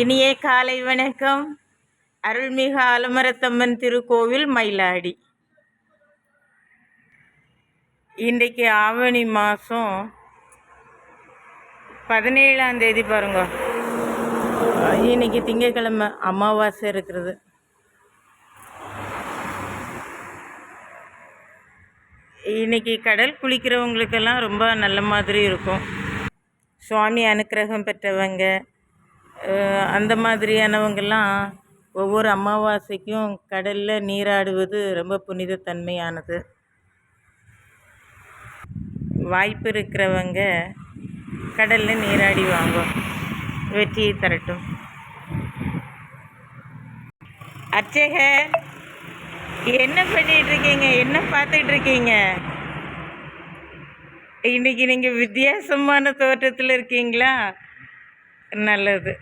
இனிய காலை வணக்கம். அருள்மிகு ஆலமரத்தம்மன் திருக்கோவில் மயிலாடி. இன்றைக்கு ஆவணி மாதம் பதினேழாம் தேதி பாருங்க. இன்னைக்கு திங்கக்கிழமை அமாவாசை இருக்கிறது. இன்னைக்கு கடல் குளிக்கிறவங்களுக்கெல்லாம் ரொம்ப நல்ல மாதிரி இருக்கும். சுவாமி அனுக்கிரகம் பெற்றவங்க அந்த மாதிரியானவங்கெல்லாம் ஒவ்வொரு அமாவாசைக்கும் கடலில் நீராடுவது ரொம்ப புனிதத்தன்மையானது. வாய்ப்பு இருக்கிறவங்க கடலில் நீராடி வாங்க வெற்றியை தரட்டும். அர்ச்சக என்ன பண்ணிட்டு இருக்கீங்க என்ன பார்த்துட்டு இருக்கீங்க இன்னைக்கு நீங்கள் வித்தியாசமான தோற்றத்தில் இருக்கீங்களா? நல்லது.